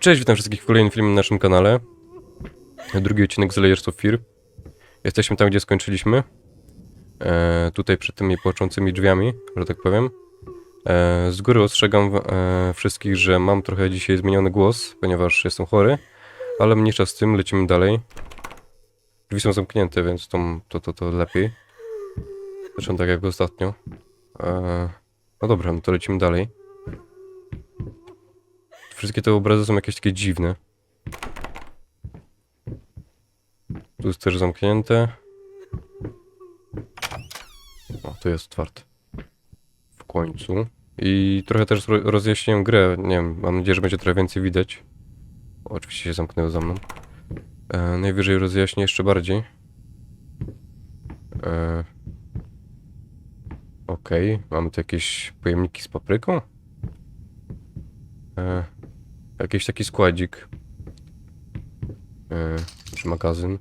Cześć, witam wszystkich w kolejnym filmie na naszym kanale. Drugi odcinek z Layers of Fear. Jesteśmy tam, gdzie skończyliśmy. E, tutaj przed tymi płaczącymi drzwiami, że tak powiem. E, z góry ostrzegam e, wszystkich, że mam trochę dzisiaj zmieniony głos, ponieważ jestem chory. Ale mniejsza z tym, lecimy dalej. Drzwi są zamknięte, więc to, to, to, to lepiej. Zresztą tak jak ostatnio. E, no dobra, no to lecimy dalej. Wszystkie te obrazy są jakieś takie dziwne. Tu jest też zamknięte. O, tu jest otwarte. W końcu. I trochę też ro- rozjaśniłem grę. Nie wiem, mam nadzieję, że będzie trochę więcej widać. Oczywiście się zamknęło za mną. E, najwyżej rozjaśnię jeszcze bardziej. E, Okej, mamy tu jakieś pojemniki z papryką. E, Jakiś taki składzik. E, czy magazyn.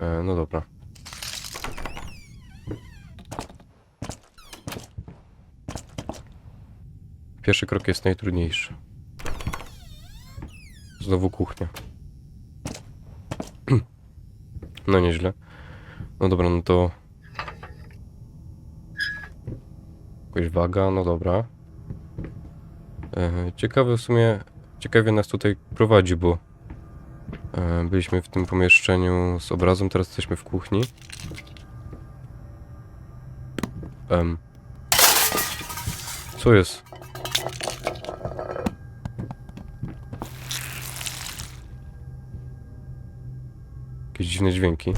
E, no dobra. Pierwszy krok jest najtrudniejszy. Znowu kuchnia. No nieźle. No dobra, no to... Jakaś waga, no dobra. E, Ciekawe w sumie, ciekawie nas tutaj prowadzi, bo e, byliśmy w tym pomieszczeniu z obrazem, teraz jesteśmy w kuchni. Em. Co jest? Jakieś dziwne dźwięki.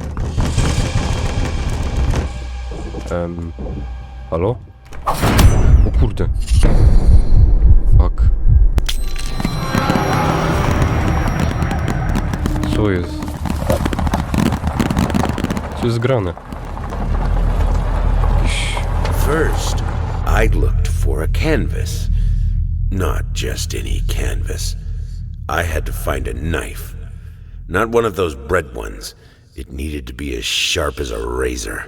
Em. Halo? O kurde. Co jest? Co jest grane? Jakiś... First, I looked for a canvas. Not just any canvas. I had to find a knife. Not one of those bread ones. It needed to be as sharp as a razor.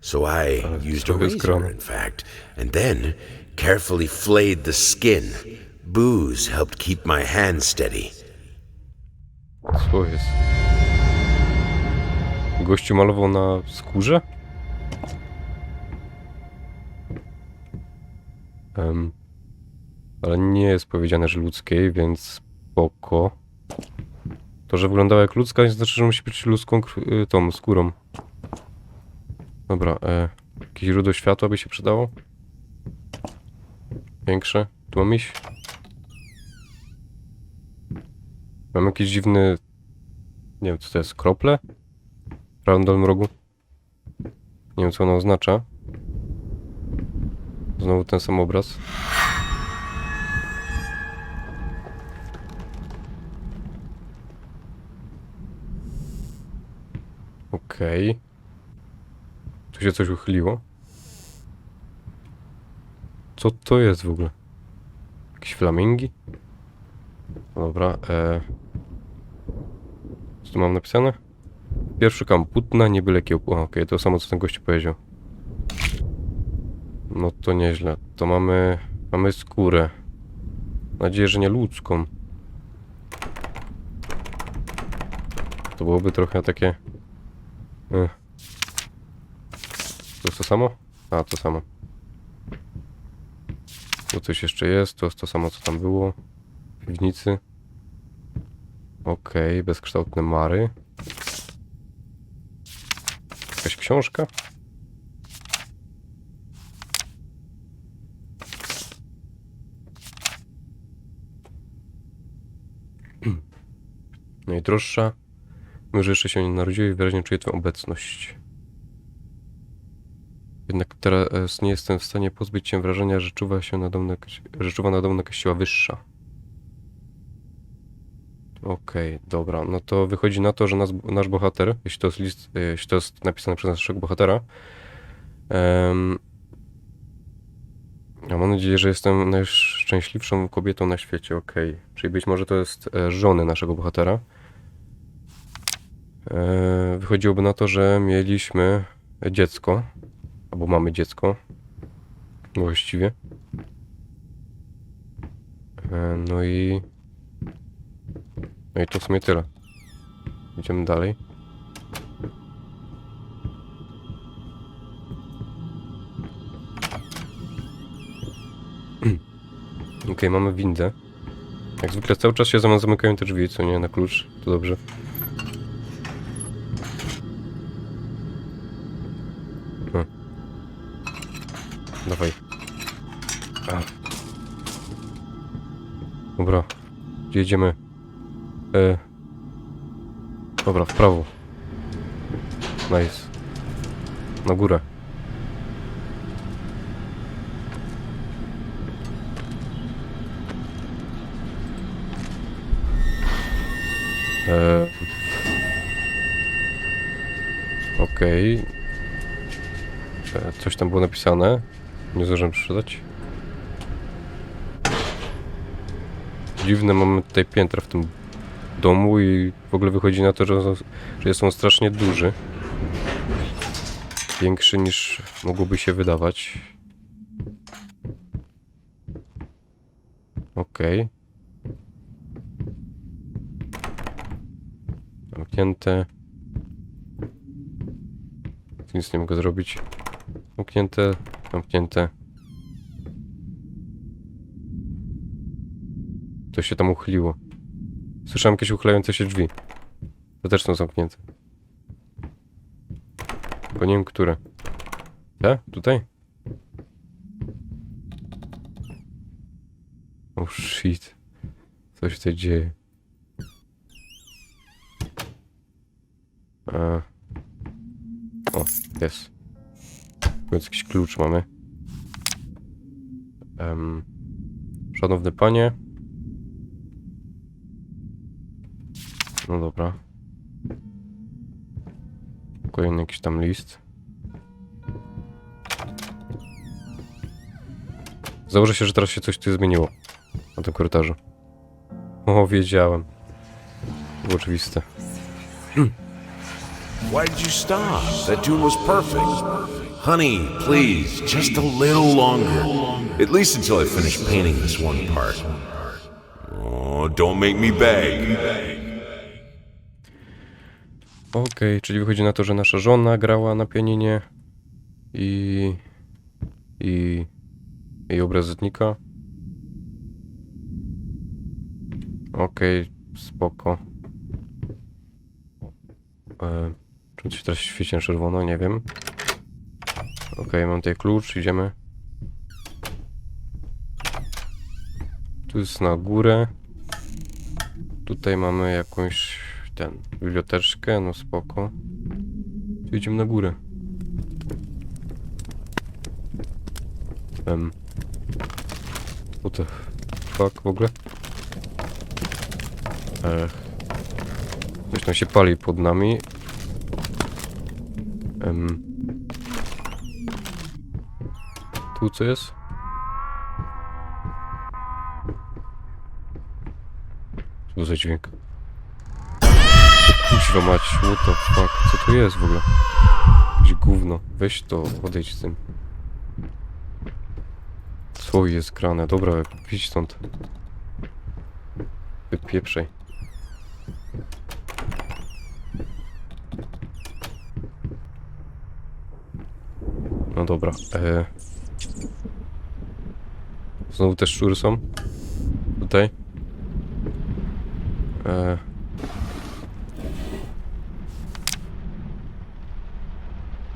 So I used a razor, in fact, and then carefully flayed the skin. Booze helped keep my hand steady. Co jest? Gościu malował na skórze? Em, ale nie jest powiedziane, że ludzkiej, więc spoko. To, że wyglądała jak ludzka, nie znaczy, że musi być ludzką y, tą skórą. Dobra, e, jakieś źródło światła by się przydało? Większe? Tu mam iść? Mam jakiś dziwny... Nie wiem, co to jest, krople? W dolnym rogu? Nie wiem, co ono oznacza. Znowu ten sam obraz. Okej. Tu się coś uchyliło. Co to jest w ogóle? Jakieś flamingi? Dobra, e... Co tu mam napisane? Pierwszy kam płótna, nie byle kiełku. A, Okej, to samo co ten gościu powiedział. No to nieźle. To mamy... Mamy skórę. Mam nadzieję, że nie ludzką. To byłoby trochę takie... Ech. To jest to samo? A, to samo. Tu coś jeszcze jest, to jest to samo co tam było. W piwnicy. Okej, bezkształtne mary. Jakaś książka? Najdroższa. Może jeszcze się nie narodziły i wyraźnie czuję Twoją obecność. Jednak teraz nie jestem w stanie pozbyć się wrażenia, że czuwa się nade mną, że czuwa nade mną jakaś wyższa. Okej, dobra. No to wychodzi na to, że nas, nasz bohater, jeśli to jest list, e, jeśli to jest napisane przez naszego bohatera, em, ja mam nadzieję, że jestem najszczęśliwszą kobietą na świecie, okej. Czyli być może to jest e, żony naszego bohatera. E, wychodziłoby na to, że mieliśmy dziecko, albo mamy dziecko, właściwie. E, no i... No i to w sumie tyle. Idziemy dalej. Okej, mamy windę. Jak zwykle cały czas się zamykają te drzwi, co nie, na klucz. To dobrze. No. Dawaj. A. Dobra. Gdzie jedziemy? E. Dobra, w prawo. Nice. Na górę. E. Okej. E, Coś tam było napisane. Nie zdążyłem przeczytać. Dziwne mamy tutaj piętra w tym domu i w ogóle wychodzi na to, że, że jest on strasznie duży. Większy niż mogłoby się wydawać. Okej. Zamknięte. Tu Nic nie mogę zrobić. Zamknięte, zamknięte. To się tam uchyliło. Słyszałem jakieś uchylające się drzwi. To też są zamknięte. Bo nie wiem, które. Te? Tutaj? Oh shit. Co się tutaj dzieje? E... O, jest. Więc jakiś klucz mamy. Um, szanowny panie. No dobra. Kolejny jakiś tam list. Założę się, że teraz się coś tu zmieniło. Na tym korytarzu. O, wiedziałem. Było oczywiste. Why did you stop? That tune was perfect. Honey, please, just a little longer. At least until I finish painting this one part. Oh, don't make me beg. Okej, czyli wychodzi na to, że nasza żona grała na pianinie i... i... i obrazotnika. Okej, spoko. E, czym się teraz świeci na czerwono? Nie wiem. Okej, mam tutaj klucz, idziemy. Tu jest na górę. Tutaj mamy jakąś ten, biblioteczkę, no spoko. Tu idziemy na górę. Um. What the fuck w ogóle? Ech. Coś tam się pali pod nami. Em. Tu co jest? Co za dźwięk? Kuźwa mać, what the fuck, co to jest w ogóle? Jakieś gówno, weź to, odejdź z tym. Co jest grane? Dobra, idź stąd. Wypieprzej. No dobra, e... Znowu te szczury są? Tutaj? E...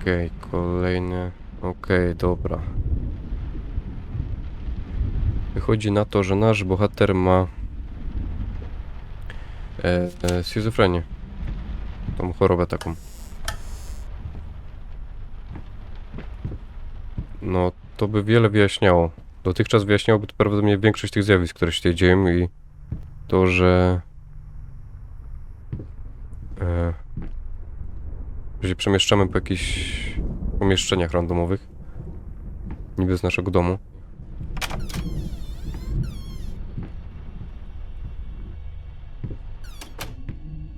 Okej, kolejny. Okej, dobra. Wychodzi na to, że nasz bohater ma e, e, schizofrenię. Tą chorobę taką. No, to by wiele wyjaśniało. Dotychczas wyjaśniałoby to prawdopodobnie większość tych zjawisk, które się tutaj dzieją i to, że e, że się przemieszczamy po jakichś pomieszczeniach randomowych. Niby z naszego domu.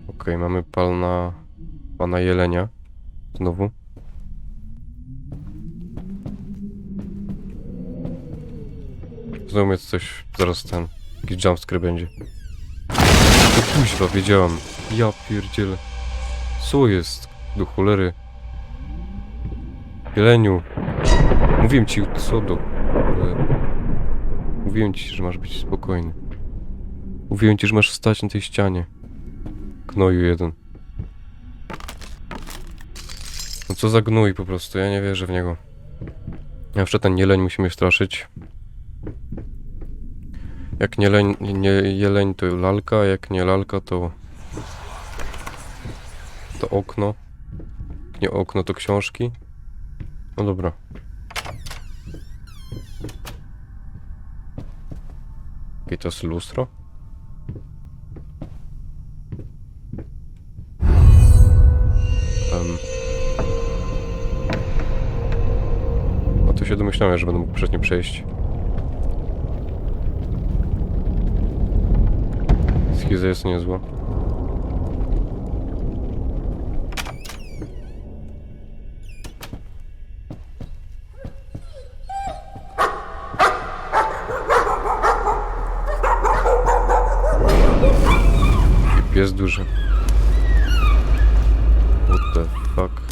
Okej, mamy pana... pana jelenia. Znowu. Znowu jest coś zaraz ten... Jakiś jumpscare będzie. Kuźwa, wiedziałam. Ja pierdzielę. Co jest? Do cholery. Jeleniu. Mówiłem ci, co do... Mówiłem ci, że masz być spokojny. Mówiłem ci, że masz stać na tej ścianie. Gnoju jeden. No co za gnój po prostu, ja nie wierzę w niego. Zawsze ten jeleń musi mnie straszyć. Jak nie, leń, nie jeleń to lalka, jak nie lalka to... To okno. Nie okno to książki. No dobra. Jakie to jest lustro? Um. A to się domyślałem, że będę mógł przez nie przejść. Schiza jest niezła. Pies duży. What the fuck?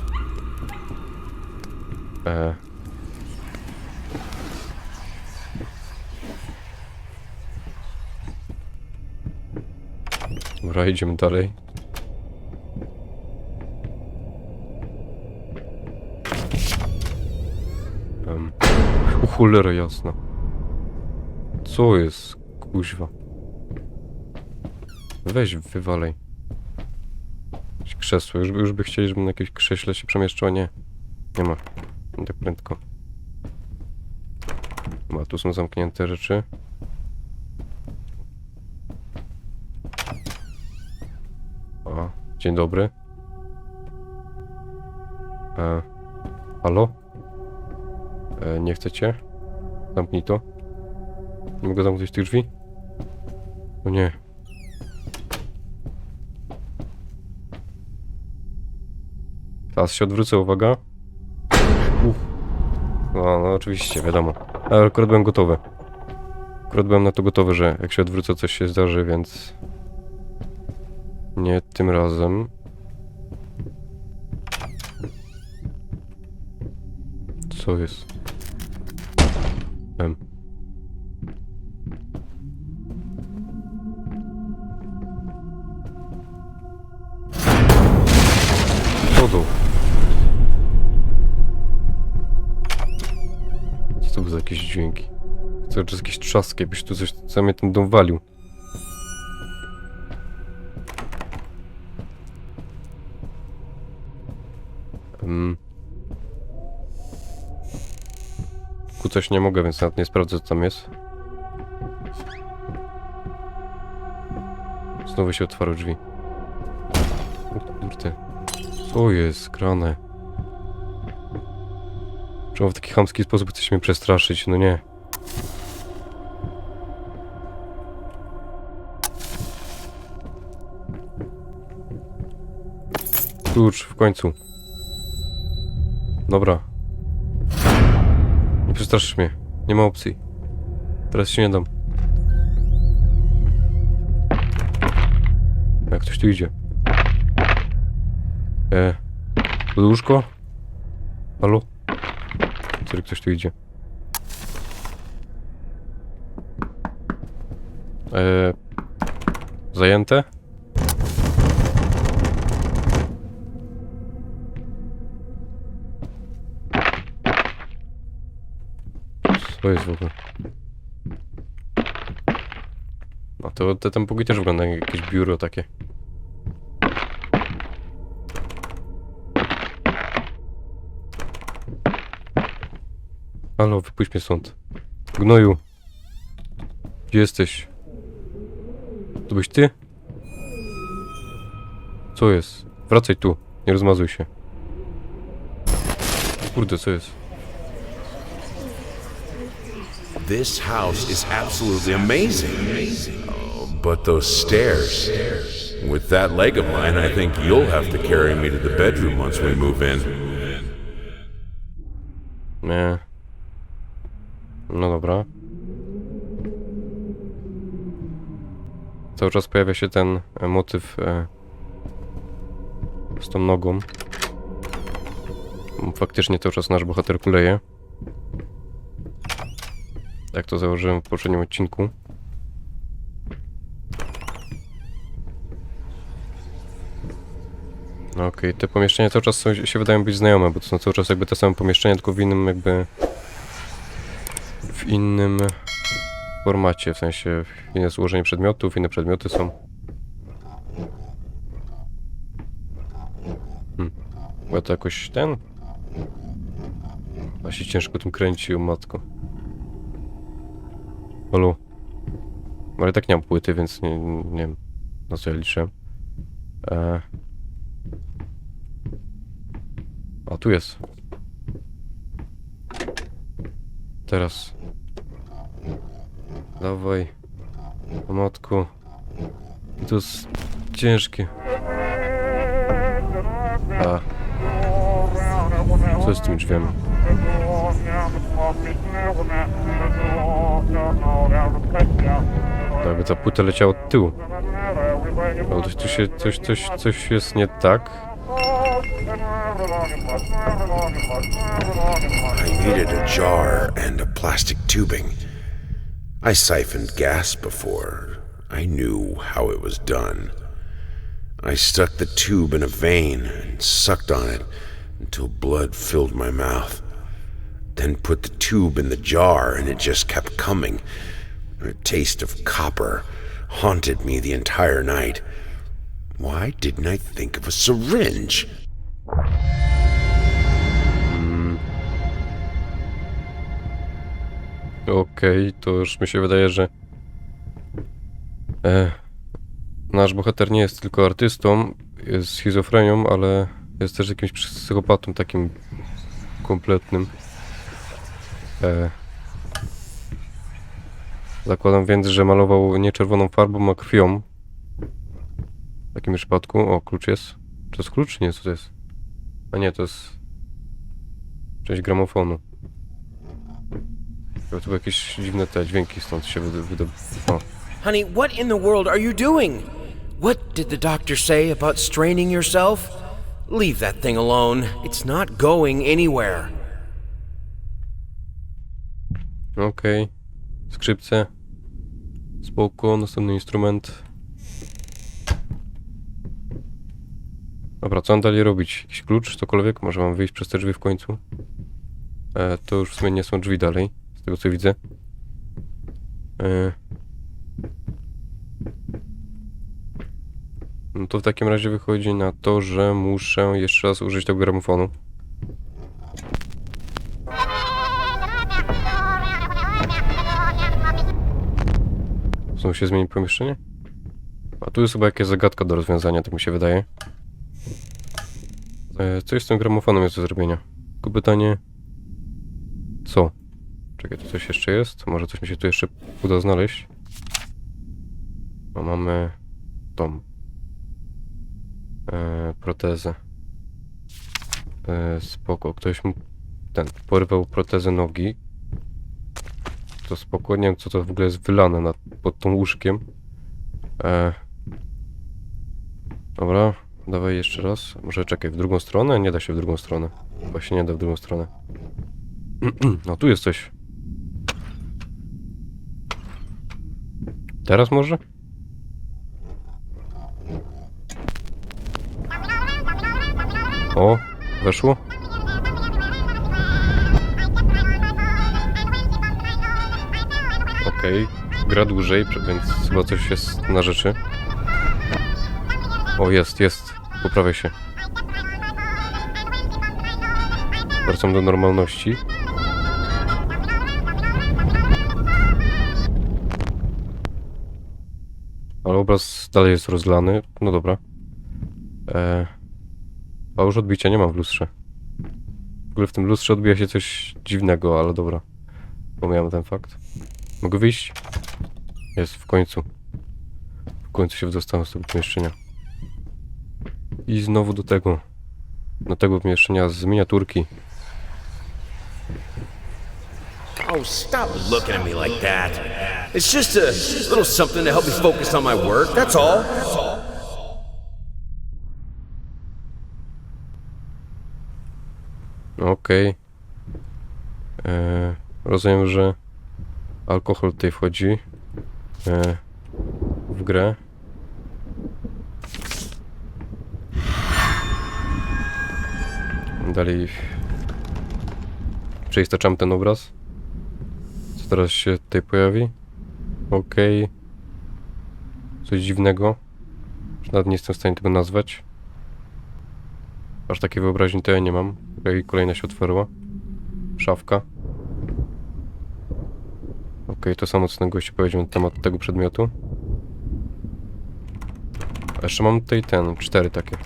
E. Dobra, idziemy dalej. Um. Cholera jasna. Co jest? Kuźwa. Weź wywalej. Jakieś krzesło. Już, już by chcieli, żebym na jakieś krześle się przemieszczał, nie. Nie ma. Nie tak prędko. Chyba tu są zamknięte rzeczy. O, dzień dobry. E, halo? E, nie chcecie? Zamknij to. Nie mogę zamknąć tych drzwi? O nie. Teraz się odwrócę, uwaga. Uff. No, no oczywiście, wiadomo. Ale akurat byłem gotowy. Akurat byłem na to gotowy, że jak się odwrócę, coś się zdarzy, więc... Nie tym razem. Co jest? To jakieś dźwięki? Cały czas jakieś trzaski, jakbyś tu coś, co mnie ten dom walił. Um. Kucać nie mogę, więc nawet nie sprawdzę co tam jest. Znowu się otwarły drzwi. Kurde. Co jest grane? Czemu w taki chamski sposób chcesz mnie przestraszyć? No nie. Klucz, w końcu. Dobra. Nie przestraszysz mnie. Nie ma opcji. Teraz się nie dam. Jak ktoś tu idzie. E. Łóżko? Halo? Który ktoś tu idzie? E. Zajęte? Co jest w ogóle? No to te tam póki też wygląda jak jakieś biuro takie. Halo, wypuść mnie stąd. Gnoju. Gdzie jesteś? To byś ty? Co jest? Wracaj tu. Nie rozmazuj się. Kurde, co jest? This house is absolutely amazing. Oh, but those stairs. With that leg of mine, I think you'll have to carry me to the bedroom once we move in. Nie. No dobra. cały czas pojawia się ten e, motyw e, z tą nogą. Faktycznie cały czas nasz bohater kuleje. Jak to założyłem w poprzednim odcinku. No Okej, te pomieszczenia cały czas są, się wydają być znajome, bo to są cały czas jakby te same pomieszczenia, tylko w innym jakby... W innym formacie, w sensie inne złożenie przedmiotów, inne przedmioty są. Hmm. Chyba to jakoś ten? Właśnie ciężko tym kręcił, matko. Olu. Ale tak nie mam płyty, więc nie, nie wiem na co ja liczę. E... A tu jest. Teraz. Dawaj. O to jest ciężkie. A. Co z tymi drzwiami? Jakby ta płyta leciała od tyłu. Ale tu się coś, coś, coś jest nie tak. I needed a jar and a plastic tubing. I siphoned gas before. I knew how it was done. I stuck the tube in a vein and sucked on it until blood filled my mouth. Then put the tube in the jar and it just kept coming. A taste of copper haunted me the entire night. Why didn't I think of a syringe? Okej, to już mi się wydaje, że e, nasz bohater nie jest tylko artystą, jest schizofrenią, ale jest też jakimś psychopatą takim kompletnym. E, zakładam więc, że malował nie czerwoną farbą, a krwią. W takim przypadku. O, klucz jest. To jest klucz? Nie, co to jest? A nie, to jest część gramofonu. To były jakieś dziwne te dźwięki stąd się wydo... wydo... O. Honey, what in the world are you doing? What did the doctor say about straining yourself? Leave that thing alone. It's not going anywhere. Okej. Skrzypce. Spoko, następny instrument. Dobra, co mam dalej robić? Jakiś klucz, cokolwiek? Może mam wyjść przez te drzwi w końcu? E, to już w sumie nie są drzwi dalej, z tego co widzę. E... No to w takim razie wychodzi na to, że muszę jeszcze raz użyć tego gramofonu. Znowu się zmieni pomieszczenie? A tu jest chyba jakaś zagadka do rozwiązania, tak mi się wydaje. E, co jest z tym gramofonem jest do zrobienia? Tylko pytanie... Co? Czekaj, tu coś jeszcze jest? Może coś mi się tu jeszcze uda znaleźć? No mamy... tą... E, protezę. E, spoko, ktoś mu... ten, porwał protezę nogi. To spoko, nie wiem co to w ogóle jest wylane nad, pod tą łóżkiem. E, dobra, dawaj jeszcze raz. Może czekaj, w drugą stronę? Nie da się w drugą stronę. Się nie da w drugą stronę. no tu jest coś. Teraz może? O, weszło? Okej, gra dłużej, więc chyba coś jest na rzeczy. O, jest, jest. Poprawię się. Wracam do normalności. Ale obraz dalej jest rozlany. No dobra. E... A już odbicia nie mam w lustrze. W ogóle w tym lustrze odbija się coś dziwnego, ale dobra. Pomijam ten fakt. Mogę wyjść? Jest, w końcu. W końcu się wydostałem z tego pomieszczenia. I znowu do tego. Do tego pomieszczenia z miniaturki. Oh, stop looking at me like that. It's just a little something to help me focus on my work, that's all. Okej. E, Rozumiem, że alkohol tutaj wchodzi e, w grę. Dalej przeistaczam ten obraz. Teraz się tutaj pojawi? Okej. Coś dziwnego. Nawet nie jestem w stanie tego nazwać. Aż takiej wyobraźni to ja nie mam. Okej, kolejna się otworzyła. Szafka. Okej, to samo co ten gościu powiedział na temat tego przedmiotu. A jeszcze mam tutaj ten, cztery takie.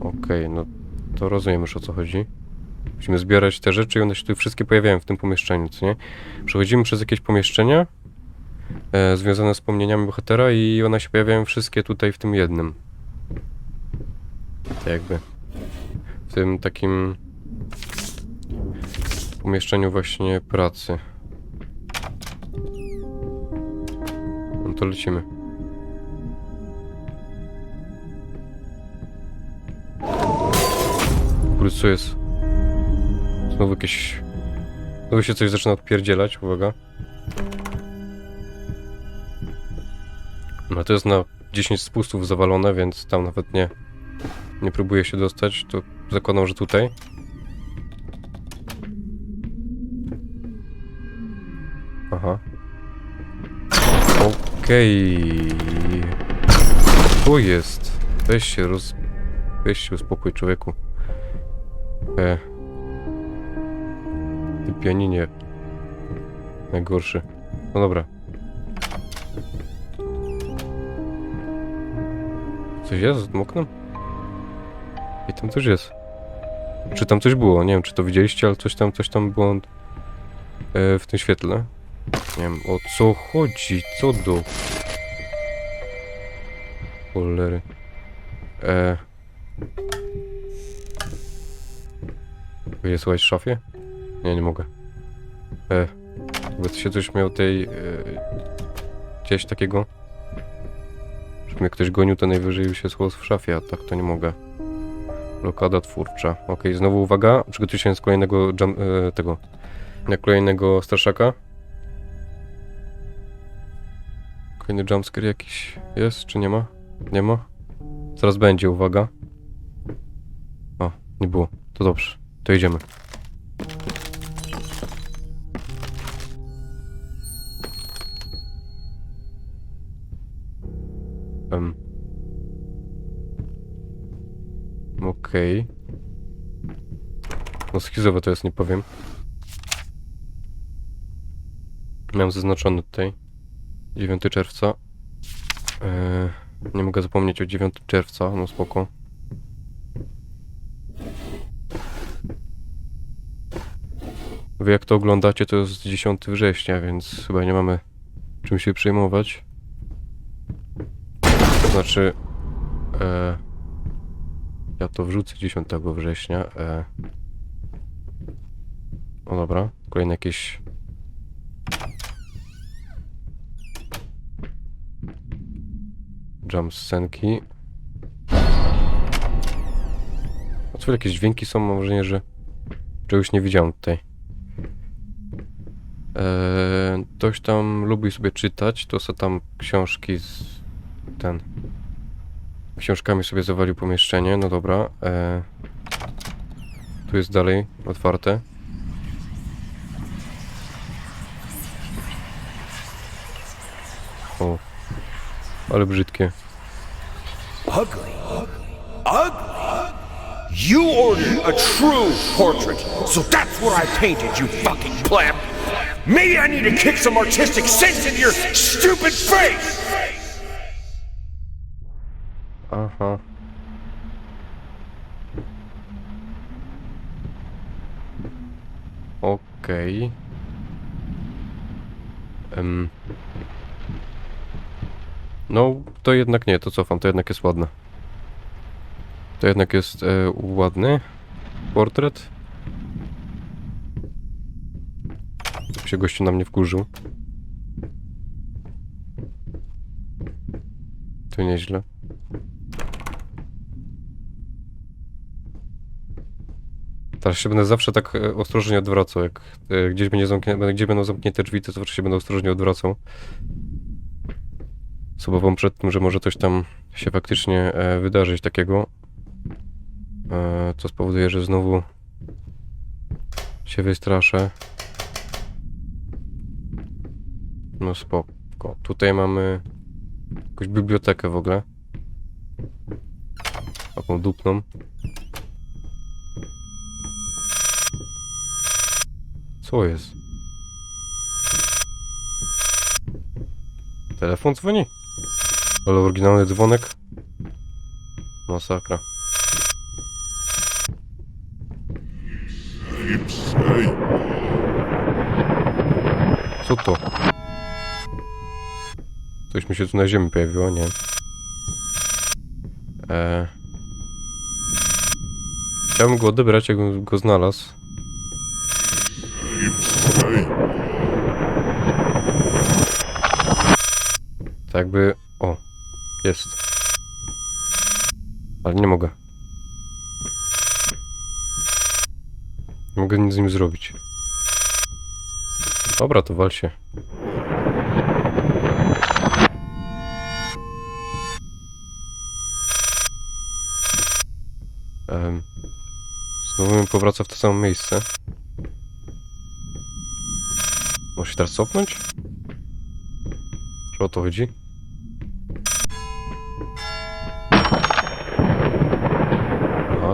Okej, no to rozumiem już o co chodzi. Musimy zbierać te rzeczy i one się tu wszystkie pojawiają w tym pomieszczeniu, co nie? Przechodzimy przez jakieś pomieszczenia e, związane z wspomnieniami bohatera i one się pojawiają wszystkie tutaj w tym jednym. Tak jakby. W tym takim pomieszczeniu właśnie pracy. No to lecimy. Co jest? Znowu jakieś... Znowu się coś zaczyna odpierdzielać, uwaga. No to jest na 10 spustów zawalone, więc tam nawet nie... Nie próbuję się dostać, to zakładam, że tutaj. Aha. Okej. Tu jest. Weź się roz... Weź się uspokój, człowieku. E. Pianinie. Najgorszy. No dobra. Coś jest z tym oknem? I tam coś jest. Czy tam coś było? Nie wiem, czy to widzieliście, ale coś tam, coś tam było e, w tym świetle. Nie wiem, o co chodzi? Co do... Cholery. E... Słuchać w szafie? Nie, nie mogę. E... Jakby się coś miał tej... E... Gdzieś takiego... Żeby mnie ktoś gonił, to najwyżej się słuchał w szafie, a tak to nie mogę. Blokada twórcza. Okej, znowu uwaga. Przygotuj się z kolejnego jump, e, tego. Na kolejnego straszaka. Kolejny jumpscare jakiś jest, czy nie ma? Nie ma? Zaraz będzie, uwaga. O, nie było. To dobrze. To idziemy. Um. Okej. No schizowe to jest, nie powiem. Miałem zaznaczony tutaj. 9 czerwca. Eee, nie mogę zapomnieć o 9 czerwca, no spoko. Wy jak to oglądacie, to jest 10 września, więc chyba nie mamy czym się przejmować. Znaczy... E, ja to wrzucę 10 września. E, o dobra, kolejne jakieś jump scenki. Co jakieś dźwięki są, mam wrażenie, że czegoś nie widziałem tutaj. Eee, ktoś tam lubi sobie czytać, to są tam książki z... ten... Książkami sobie zawalił pomieszczenie, no dobra. Eee, tu jest dalej otwarte. O, ale brzydkie. Ugly. Ugly? You ordered a true portrait, so that's what I painted, you fucking pleb. Maybe I need to kick some artistic sense into your stupid face! aha. Okej. Okay. Um. No, to jednak nie, to cofam, to jednak jest ładne. To jednak jest e, ładny portret. Żeby się gościu na mnie wkurzył. To nieźle. Teraz się będę zawsze tak e, ostrożnie odwracał. Jak e, gdzieś będzie zamknięte, gdzie będą zamknięte drzwi, to zawsze się będę ostrożnie odwracał. Z obawą przed tym, że może coś tam się faktycznie e, wydarzyć takiego. Co spowoduje, że znowu się wystraszę. No spoko. Tutaj mamy jakąś bibliotekę w ogóle. Taką dupną. Co jest? Telefon dzwoni? Ale oryginalny dzwonek? Masakra. Co to? Coś mi się tu na ziemi pojawiło, nie? Eee. Chciałbym go odebrać, jakbym go znalazł. Tak jakby... O, jest. Ale nie mogę. Nie mogę nic z nim zrobić. Dobra, to wal się. Znowu mi powraca w to samo miejsce. Może się teraz cofnąć? Czy o to chodzi?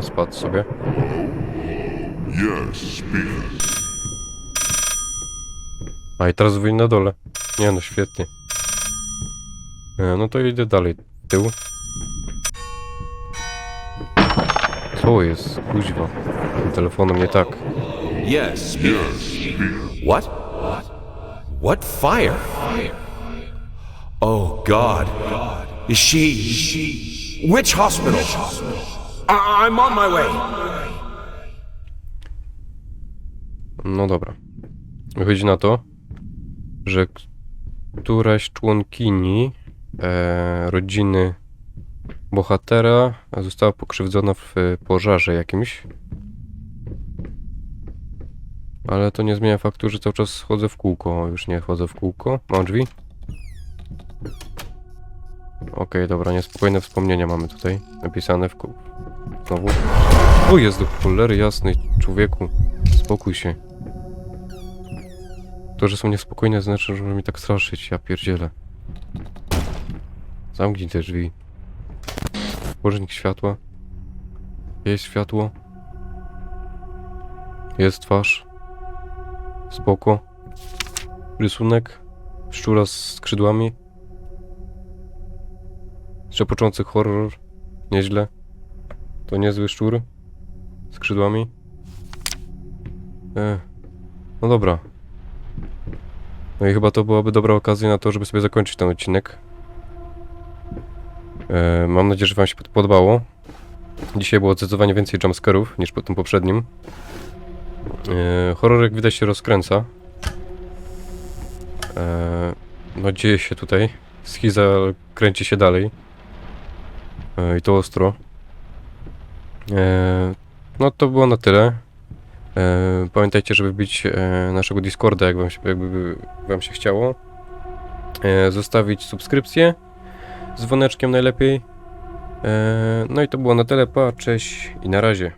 Aha, spadł sobie. A i teraz wyjdę na dole. Nie no, świetnie. E, no to idę dalej. Tył. Co jest? Kuźwa. Telefonem nie tak. Yes, speak. What? What fire? Oh God. Is she? Which hospital? I'm on my way. No dobra. Wychodzi na to, że któraś członkini e, rodziny bohatera została pokrzywdzona w e, pożarze jakimś. Ale to nie zmienia faktu, że cały czas chodzę w kółko. Już nie chodzę w kółko. Mam drzwi? Okej, dobra, niespokojne wspomnienia mamy tutaj napisane w. Znowu. O, jest do cholery jasnej, człowieku. Spokój się. To, że są niespokojne, znaczy, że mi tak straszyć. Ja pierdzielę. Zamknij te drzwi. Włożnik światła. Jest światło. Jest twarz. Spoko. Rysunek. Szczura z skrzydłami. Trzepoczący horror. Nieźle. To niezły szczur. Skrzydłami. E. No dobra. No i chyba to byłaby dobra okazja na to, żeby sobie zakończyć ten odcinek. E, mam nadzieję, że Wam się pod- podobało. Dzisiaj było zdecydowanie więcej jumpscarów niż po tym poprzednim. E, jak widać się rozkręca. E, no dzieje się tutaj. Schiza kręci się dalej. E, I to ostro. E, no to było na tyle. E, pamiętajcie, żeby bić e, naszego Discorda, jak wam się, jakby wam się chciało. Zostawić subskrypcję z dzwoneczkiem najlepiej. No i to było na tyle. Pa, cześć i na razie.